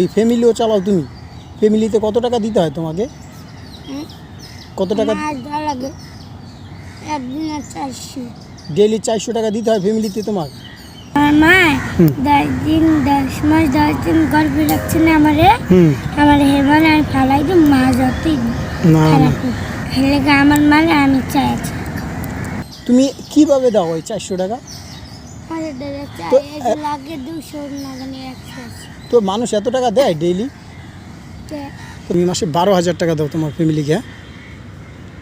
এই ফ্যামিলিও চালাও তুমি। ফ্যামিলিতে কত টাকা দিতে হয় তোমাকে? কত টাকা? একদিনে চারশো। টাকা দিতে হয় ফ্যামিলিতে তোমার? মা। দশ দিন দশ মাস দশ দিন গর্ভে রাখছে না আমারে। হেমানে ফালাই মা যতই। হেলে আমার মানে আমি চাই তুমি কীভাবে দাও ওই চারশো টাকা? ডেলে তো, লাগে মানুষ এত টাকা দেয় ডেইলি তুমি মাসে বারো হাজার টাকা দাও তোমার ফ্যামিলিকে?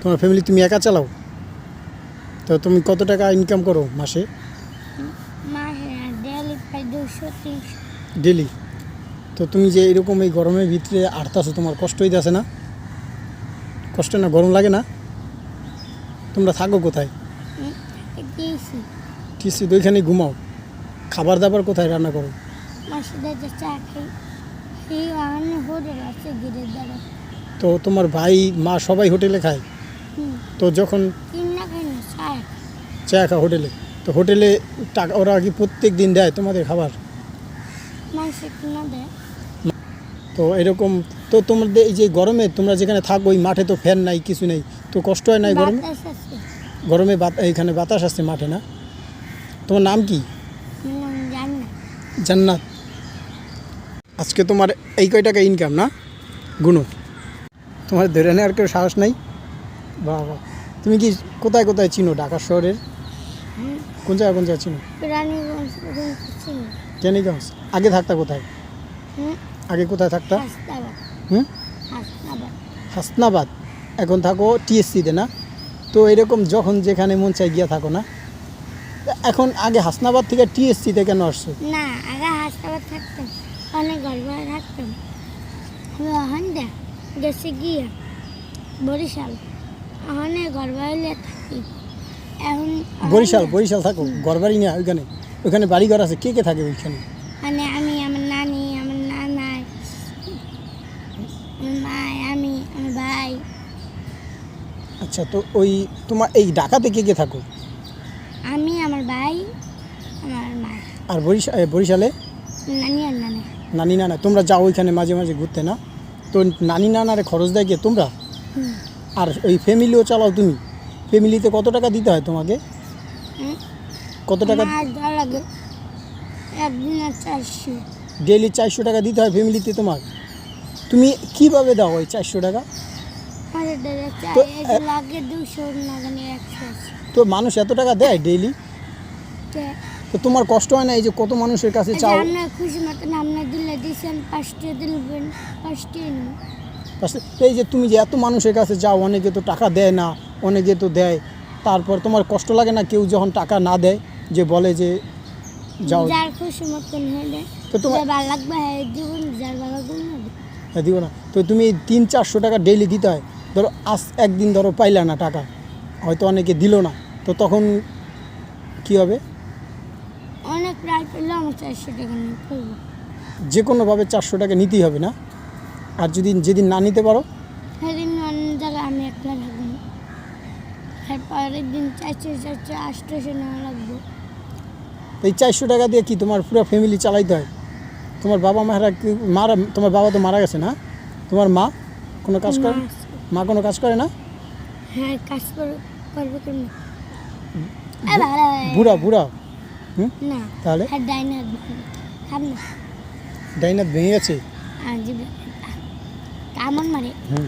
তোমার ফ্যামিলি তুমি একা চালাও? তো তুমি কত টাকা ইনকাম করো মাসে? ডেলি তো তুমি যে এরকম এই গরমের ভিতরে আটতাছো তোমার কষ্ট হইতেছে না? কষ্ট না গরম লাগে না? তোমরা থাকো কোথায়? টিসি ওইখানে ঘুমাও। খাবার দাবার কোথায় রান্না করো? তো তোমার ভাই মা সবাই হোটেলে খায়? তো যখন চা খা হোটেলে তো হোটেলে টাকা ওরা কি প্রত্যেক দিন দেয় তোমাদের খাবার? তো এরকম তো তোমাদের এই যে গরমে তোমরা যেখানে থাকো ওই মাঠে তো ফ্যান নাই কিছু নেই তো কষ্ট হয় নাই গরমে? গরমে এইখানে বাতাস আসছে মাঠে না? তোমার নাম কি? জান্নাত। আজকে তোমার এই কয় টাকা ইনকাম না? গুনো। তোমার ধরে নেওয়ার কেউ সাহস নাই? বাবা। তুমি কি কোথায় কোথায় চিনো? ঢাকা শহরের? কোন জায়গায় কোন জায়গায় চিনো? কেনিগঞ্জ আগে থাকতা কোথায়? আগে কোথায় থাকতা? হুম? হাসনাবাদ। এখন থাকো টিএসসিতে না? তো এরকম যখন যেখানে মন চাই গিয়া থাকো না? এখন আগে হাসনাবাদ থেকে টিএসসিতে কেন আসছো? না আগে হাসনাবাদ থাকতাম। অনেক গর্ব থাকতাম। আমি অহন দা গেছে গিয়া বরিশাল। গর্ব হইলে থাকি। এখন বরিশাল বরিশাল থাকো ঘরবাড়ি না ওইখানে ওইখানে বাড়ি ঘর আছে কে কে থাকে ওইখানে? মানে আমি আমার নানি আমার নানাই আমার মা আমি আমার ভাই। আচ্ছা তো ওই তোমার এই ঢাকাতে কে কে থাকো আমি আমার ভাই আমার মা আর বরিশাল বরিশালে? নানি আর নানি। নানি নানা। তোমরা যাও ওইখানে মাঝে মাঝে ঘুরতে না? তো নানি নানারে খরচ দেয় কে তোমরা? আর ওই ফ্যামিলিও চালাও তুমি? ফ্যামিলিতে কত টাকা দিতে হয় তোমাকে? কত টাকা লাগে চারশো। ডেইলি চারশো টাকা দিতে হয় ফ্যামিলিতে তোমার? তুমি কীভাবে দাও ওই চারশো টাকা? ডেলে তো মানুষ এত টাকা দেয় ডেইলি? তো তোমার কষ্ট হয় না এই যে কত মানুষের কাছে চাও? আপনার খুশি মতন দিলে দিয়েছেন পাঁচটা দিলবেন পাঁচটা নিন এই যে তুমি যে এত মানুষের কাছে যাও অনেকে তো টাকা দেয় না অনেকে তো দেয়। তারপর তোমার কষ্ট লাগে না কেউ যখন টাকা না দেয় যে বলে যে যাও। যার খুশি মতন হলে। তো তোমার ভালো লাগবে হ্যাঁ জীবন যার ভালো লাগবে না হ্যাঁ, দিব না। তো তুমি তিন চারশো টাকা ডেইলি দিতে হয়। ধরো আজ একদিন ধরো পাইলা না টাকা হয়তো অনেকে দিল না। তো তখন কি হবে? অনেক রায় পেলে আমার চারশো টাকা করব যে কোনোভাবে চারশো টাকা নিতেই হবে না? আর যদি যেদিন না নিতে পারো? সেদিন অন্য জায়গায় আমি একলা থাকব দিন চারশো চারশো আটশোশো নেওয়া লাগবে। এই চারশো টাকা দিয়ে কি তোমার পুরো ফ্যামিলি চালাইতে হয়? তোমার বাবা মারা কি মারা তোমার বাবা তো মারা গেছে না? তোমার মা কোনো কাজ করে? মা কোনো কাজ করে না? হ্যাঁ কাজ করে করবে বুড়া বুড়া। হুম? না। তাহলে? হ্যাঁ ডাইনার খাব না। ডাইনাত ভেঙে গেছে? আমার মারে হুম।